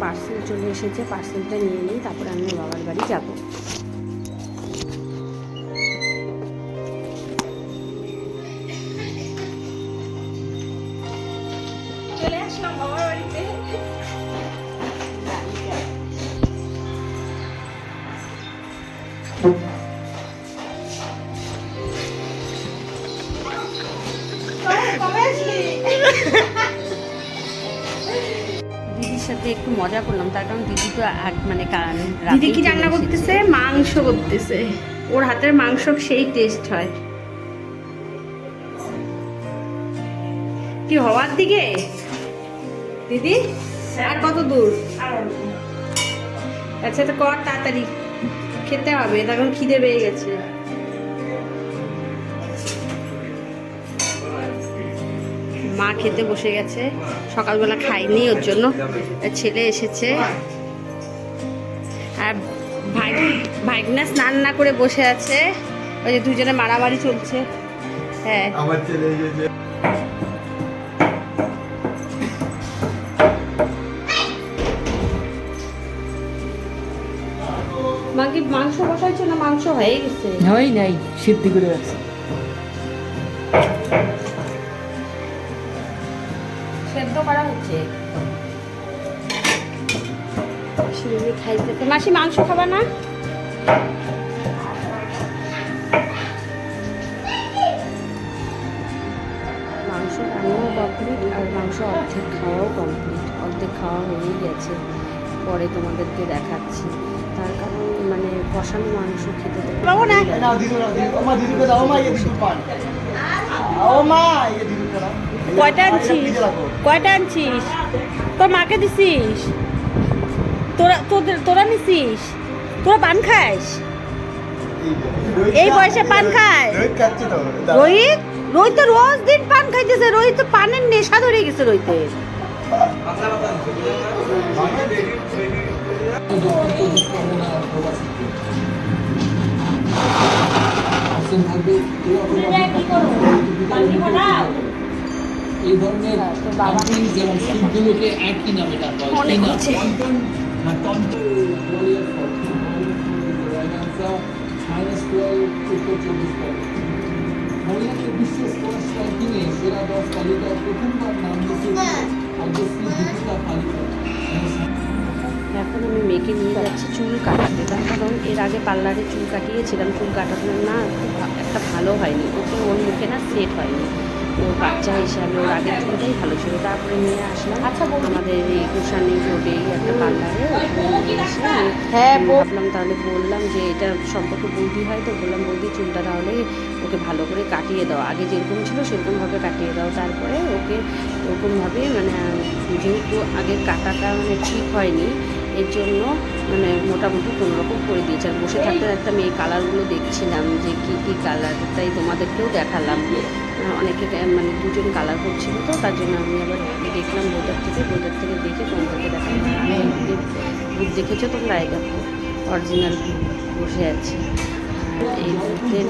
Parcel চলে এসেছে পার্সেলটা নিয়ে নিই তারপরে আমি বাবার বাড়ি যাব। চলে আসলাম বাবার দিদির সাথে একটু মজা করলাম তার কারণ দিদি তো মানে দিদি কি রান্না করতেছে? মাংস করতেছে। ওর হাতের মাংস সেই টেস্ট হয়। কি হওয়ার দিকে? দিদি আর কত দূর? আচ্ছা তো কর তাড়াতাড়ি। খেতে হবে তখন খিদে পেয়ে গেছে। মা খেতে বসে গেছে। সকালবেলা খাইনি ওর জন্য। ছেলে এসেছে। আর ভাই ভাইগনা স্নান না করে বসে আছে। ওই যে দুজনে মারামারি চলছে। হ্যাঁ। আমার ছেলে এসেছে মা কি মাংস বসাইছো না মাংস হয়ে গেছে? হয় নাই সিদ্ধি করে রাখছি। সেদ্ধ করা হচ্ছে। মাসি খাইতে মাসি মাংস খাবা না? মাংস রান্নাও কমপ্লিট আর মাংস অর্ধেক খাওয়াও কমপ্লিট অর্ধেক খাওয়া হয়েই গেছে। পরে তোমাদেরকে দেখাচ্ছি। তার কারণ মানে কষানো মাংস খেতে পাবো না? ভালো দাও দিদু দাও দিদু মা দিদুকে দাও মা কয়টা আনছিস? কয়টা আনছিস? তোর মাকে দিছিস? তোরা, তোদের, তোরা নিছিস? তোরা পান খাস এই বয়সে পান খায়? রোহিত? রোহিত তো রোজ দিন পান খাইতেছে, রোহিত তো পানের নেশা ধরে গেছে রোহিতের। কি করব এই ধরনের কোম্পানি যেমন একই নামে ডাকা হয় অনেক। হ্যাঁ, মাইনাস টুয়েলভ উত্তর চব্বিশ র্যাঙ্কিংয়ে সেরা দশ তালিকায় প্রথমবার নাম এখন আমি মেয়েকে নিয়ে যাচ্ছি চুল কাটাতে। তার কারণ এর আগে পার্লারে চুল কাটিয়েছিলাম চুল কাটাতে না একটা ভালো হয়নি। ওকে ওর মুখে না সেট হয়নি। ওর বাচ্চা হিসাবে ওর আগের চুলটাই ভালো ছিল। তারপরে নিয়ে আসলাম। আচ্ছা আমাদের এই কুষানি রোডেই একটা পার্লারে হ্যাঁ, বৌ- ভাবলাম তাহলে বললাম যে এটা সম্পর্কে বৌদি হয় তো বললাম বৌদি চুলটা তাহলে ওকে ভালো করে কাটিয়ে দাও। আগে যেরকম ছিল সেরকমভাবে কাটিয়ে দাও। তারপরে ওকে ওরকমভাবে মানে যেহেতু আগের কাটাটা মানে ঠিক হয়নি এর জন্য মানে মোটামুটি কোনো রকম করে দিয়েছে। আর বসে থাকতে একটা এই কালারগুলো দেখছিলাম যে কি কি কালার তাই তোমাদেরকেও দেখালাম। অনেকে মানে দুজন কালার করছিল তো তার জন্য আমি আবার দেখলাম বোটার থেকে বোটার থেকে দেখে তোমাদেরকে দেখালাম। আমি দেখেছ তোমরা? দেখো অরিজিনাল বসে আছি। ভূতের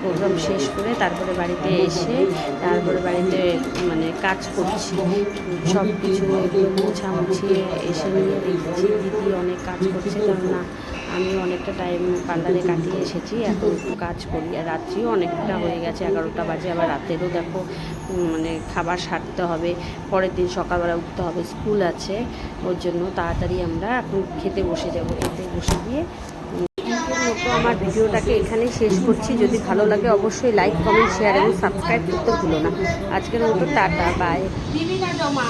প্রোগ্রাম শেষ করে তারপরে বাড়িতে এসে তারপরে বাড়িতে মানে কাজ করছি। সব কিছু মোছামুছি এসে নিয়ে দেখছি, দিদি অনেক কাজ করছে, কারণ না, আমি অনেকটা টাইম পার্লারে কাটিয়ে এসেছি, এখন একটু কাজ করি। আর রাত্রিও অনেকটা হয়ে গেছে, এগারোটা বাজে। আবার রাতেরও দেখো মানে খাবার সারতে হবে, পরের দিন সকালবেলা উঠতে হবে, স্কুল আছে। ওর জন্য তাড়াতাড়ি আমরা এখন খেতে বসে যাব। খেতে বসে দিয়ে মতো আমার ভিডিওটাকে এখানেই শেষ করছি। যদি ভালো লাগে অবশ্যই লাইক কমেন্ট শেয়ার এবং সাবস্ক্রাইব করতে ভুলো না। আজকের মতো টাটা বাই জমা।